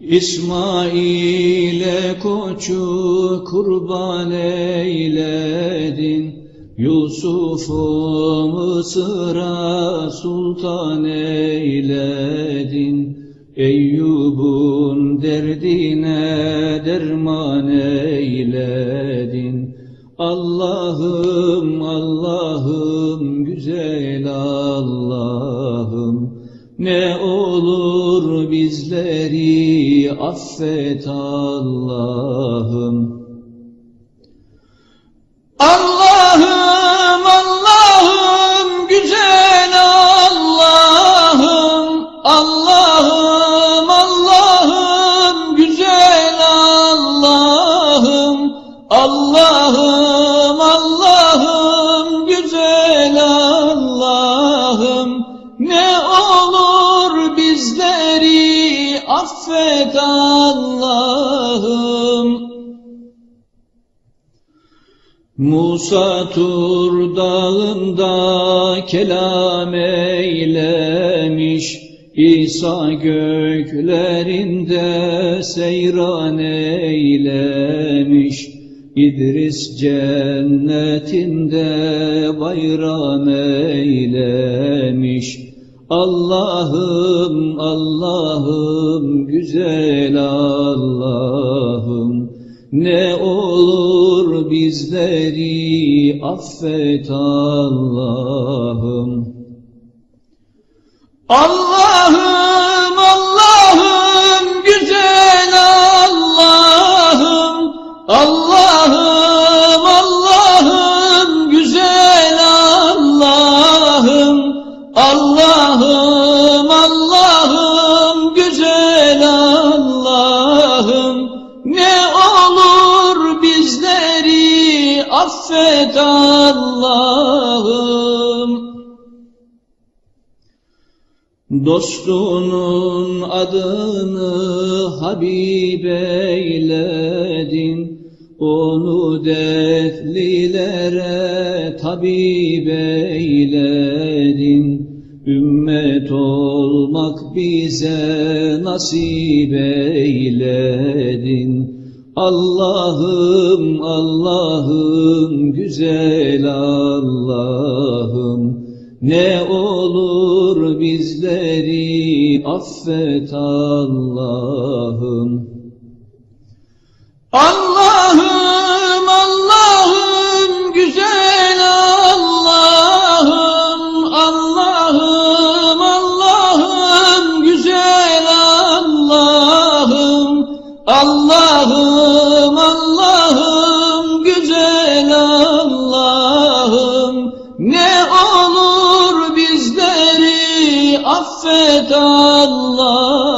İsmail'e koçu kurban eyledin, Yusuf'u Mısır'a sultan eyledin, Eyyub'un derdine derman eyledin. Allah'ım, Allah'ım, güzel Allah'ım, ne olur bizleri affet Allah'ım. Allah'ım, Allah'ım, güzel Allah'ım, Allah'ım, Allah'ım, güzel Allah'ım, Allah'ım, Allah'ım. Musa Tur dağında kelam eylemiş, İsa göklerinde seyran eylemiş, İdris cennetinde bayram eylemiş. Allah'ım, Allah'ım, güzel Allah'ım, ne olur bizleri affet Allah'ım. Allah'ım, Allah'ım, Allah'ım, güzel Allah'ım, ne olur bizleri affet Allah'ım. Dostunun adını Habib eyledin, onu dertlilere tabip eyledin. Ümmet olmak bize nasip eyledin. Allah'ım, Allah'ım, güzel Allah'ım, ne olur bizleri affet Allah'ım. Allah'ım, olur bizleri affet Allah'ım.